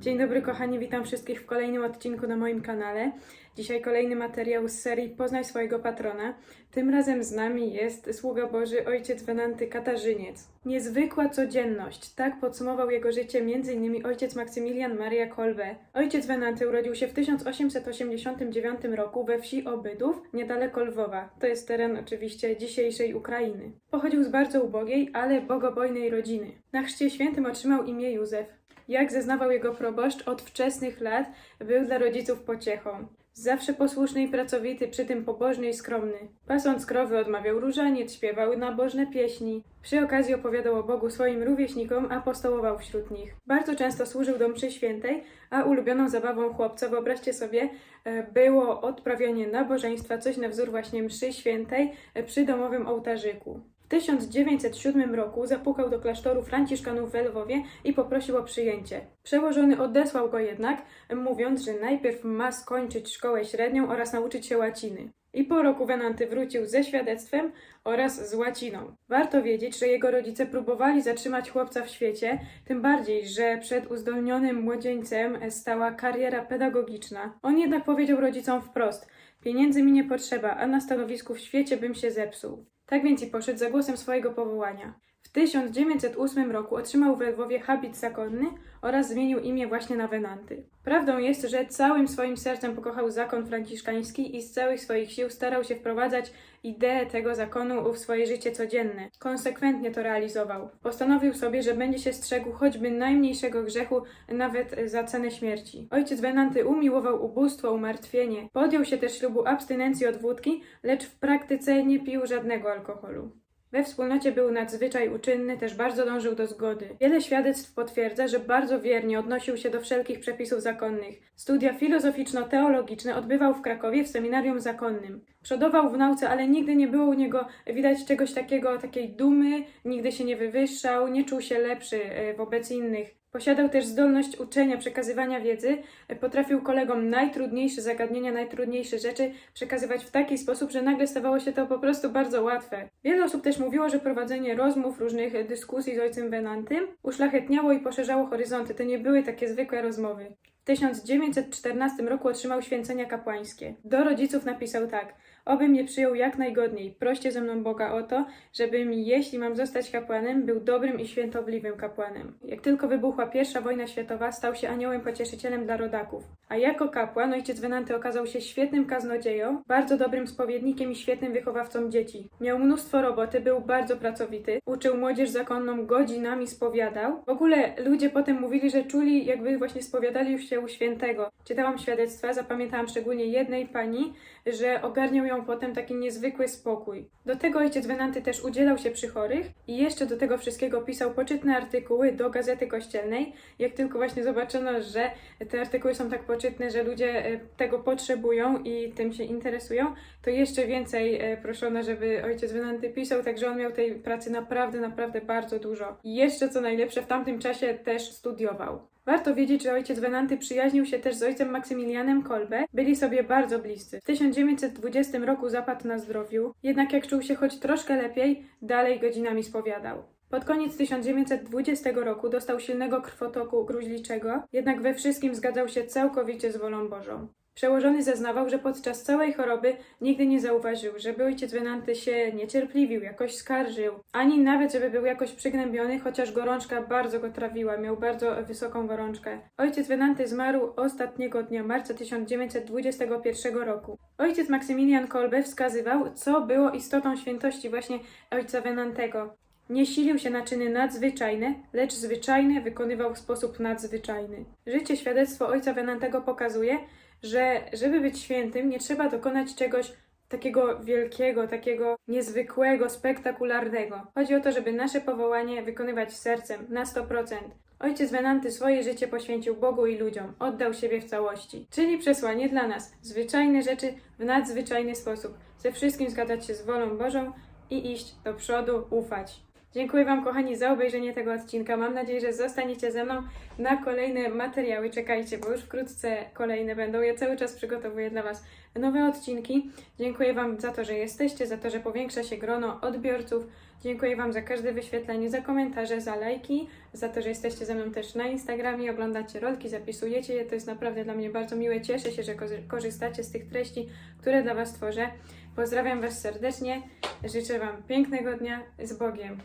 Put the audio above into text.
Dzień dobry kochani, witam wszystkich w kolejnym odcinku na moim kanale. Dzisiaj kolejny materiał z serii Poznaj swojego patrona. Tym razem z nami jest sługa Boży ojciec Wenanty Katarzyniec. Niezwykła codzienność, tak podsumował jego życie m.in. ojciec Maksymilian Maria Kolbe. Ojciec Wenanty urodził się w 1889 roku we wsi Obydów, niedaleko Lwowa. To jest teren oczywiście dzisiejszej Ukrainy. Pochodził z bardzo ubogiej, ale bogobojnej rodziny. Na chrzcie świętym otrzymał imię Józef. Jak zeznawał jego proboszcz, od wczesnych lat był dla rodziców pociechą. Zawsze posłuszny i pracowity, przy tym pobożny i skromny. Pasąc krowy odmawiał różaniec, śpiewał nabożne pieśni. Przy okazji opowiadał o Bogu swoim rówieśnikom, a apostołował wśród nich. Bardzo często służył do mszy świętej, a ulubioną zabawą chłopca, wyobraźcie sobie, e, było odprawianie nabożeństwa, coś na wzór właśnie mszy świętej e, przy domowym ołtarzyku. W 1907 roku zapukał do klasztoru Franciszkanów w Lwowie i poprosił o przyjęcie. Przełożony odesłał go jednak, mówiąc, że najpierw ma skończyć szkołę średnią oraz nauczyć się łaciny. I po roku Wenanty wrócił ze świadectwem oraz z łaciną. Warto wiedzieć, że jego rodzice próbowali zatrzymać chłopca w świecie, tym bardziej, że przed uzdolnionym młodzieńcem stała kariera pedagogiczna. On jednak powiedział rodzicom wprost: Pieniędzy mi nie potrzeba, a na stanowisku w świecie bym się zepsuł. Tak więc i poszedł za głosem swojego powołania. W 1908 roku otrzymał we Lwowie habit zakonny oraz zmienił imię właśnie na Wenanty. Prawdą jest, że całym swoim sercem pokochał zakon franciszkański i z całych swoich sił starał się wprowadzać ideę tego zakonu w swoje życie codzienne. Konsekwentnie to realizował. Postanowił sobie, że będzie się strzegł choćby najmniejszego grzechu, nawet za cenę śmierci. Ojciec Wenanty umiłował ubóstwo, umartwienie. Podjął się też ślubu abstynencji od wódki, lecz w praktyce nie pił żadnego alkoholu. We wspólnocie był nadzwyczaj uczynny, też bardzo dążył do zgody. Wiele świadectw potwierdza, że bardzo wiernie odnosił się do wszelkich przepisów zakonnych. Studia filozoficzno-teologiczne odbywał w Krakowie w seminarium zakonnym. Przodował w nauce, ale nigdy nie było u niego widać czegoś takiego, takiej dumy, nigdy się nie wywyższał, nie czuł się lepszy e, wobec innych. Posiadał też zdolność uczenia, przekazywania wiedzy. Potrafił kolegom najtrudniejsze zagadnienia, najtrudniejsze rzeczy przekazywać w taki sposób, że nagle stawało się to po prostu bardzo łatwe. Wiele osób też mówiło, że prowadzenie rozmów, różnych dyskusji z ojcem Venantym uszlachetniało i poszerzało horyzonty. To nie były takie zwykłe rozmowy. W 1914 roku otrzymał święcenia kapłańskie. Do rodziców napisał tak: Oby mnie przyjął jak najgodniej. Proście ze mną Boga o to, żebym, jeśli mam zostać kapłanem, był dobrym i świętobliwym kapłanem. Jak tylko wybuchła pierwsza wojna światowa, stał się aniołem pocieszycielem dla rodaków. A jako kapłan ojciec Wenanty okazał się świetnym kaznodzieją, bardzo dobrym spowiednikiem i świetnym wychowawcą dzieci. Miał mnóstwo roboty, był bardzo pracowity, uczył młodzież zakonną, godzinami spowiadał. W ogóle ludzie potem mówili, że czuli, jakby właśnie spowiadali się u świętego. Czytałam świadectwa, zapamiętałam szczególnie jednej pani, że ogarniał ją potem taki niezwykły spokój. Do tego ojciec Wenanty też udzielał się przy chorych i jeszcze do tego wszystkiego pisał poczytne artykuły do gazety kościelnej. Jak tylko właśnie zobaczono, że te artykuły są tak poczytne, że ludzie e, tego potrzebują i tym się interesują, to jeszcze więcej e, proszono, żeby ojciec Wenanty pisał, także on miał tej pracy naprawdę, naprawdę bardzo dużo. I jeszcze co najlepsze, w tamtym czasie też studiował. Warto wiedzieć, że ojciec Wenanty przyjaźnił się też z ojcem Maksymilianem Kolbe, byli sobie bardzo bliscy. W 1920 roku zapadł na zdrowiu, jednak jak czuł się choć troszkę lepiej, dalej godzinami spowiadał. Pod koniec 1920 roku dostał silnego krwotoku gruźliczego, jednak we wszystkim zgadzał się całkowicie z wolą Bożą. Przełożony zeznawał, że podczas całej choroby nigdy nie zauważył, żeby ojciec Wenanty się niecierpliwił, jakoś skarżył, ani nawet, żeby był jakoś przygnębiony, chociaż gorączka bardzo go trawiła, miał bardzo wysoką gorączkę. Ojciec Wenanty zmarł ostatniego dnia marca 1921 roku. Ojciec Maksymilian Kolbe wskazywał, co było istotą świętości właśnie ojca Wenantego. Nie silił się na czyny nadzwyczajne, lecz zwyczajne wykonywał w sposób nadzwyczajny. Życie świadectwo ojca Wenantego pokazuje, że żeby być świętym, nie trzeba dokonać czegoś takiego wielkiego, takiego niezwykłego, spektakularnego. Chodzi o to, żeby nasze powołanie wykonywać sercem, na 100%. Ojciec Wenanty swoje życie poświęcił Bogu i ludziom, oddał siebie w całości. Czyli przesłanie dla nas, zwyczajne rzeczy w nadzwyczajny sposób, ze wszystkim zgadzać się z wolą Bożą i iść do przodu, ufać. Dziękuję Wam, kochani, za obejrzenie tego odcinka. Mam nadzieję, że zostaniecie ze mną na kolejne materiały. Czekajcie, bo już wkrótce kolejne będą. Ja cały czas przygotowuję dla Was nowe odcinki. Dziękuję Wam za to, że jesteście, za to, że powiększa się grono odbiorców. Dziękuję Wam za każde wyświetlenie, za komentarze, za lajki, za to, że jesteście ze mną też na Instagramie, oglądacie rolki, zapisujecie je. To jest naprawdę dla mnie bardzo miłe. Cieszę się, że korzystacie z tych treści, które dla Was tworzę. Pozdrawiam Was serdecznie. Życzę Wam pięknego dnia z Bogiem.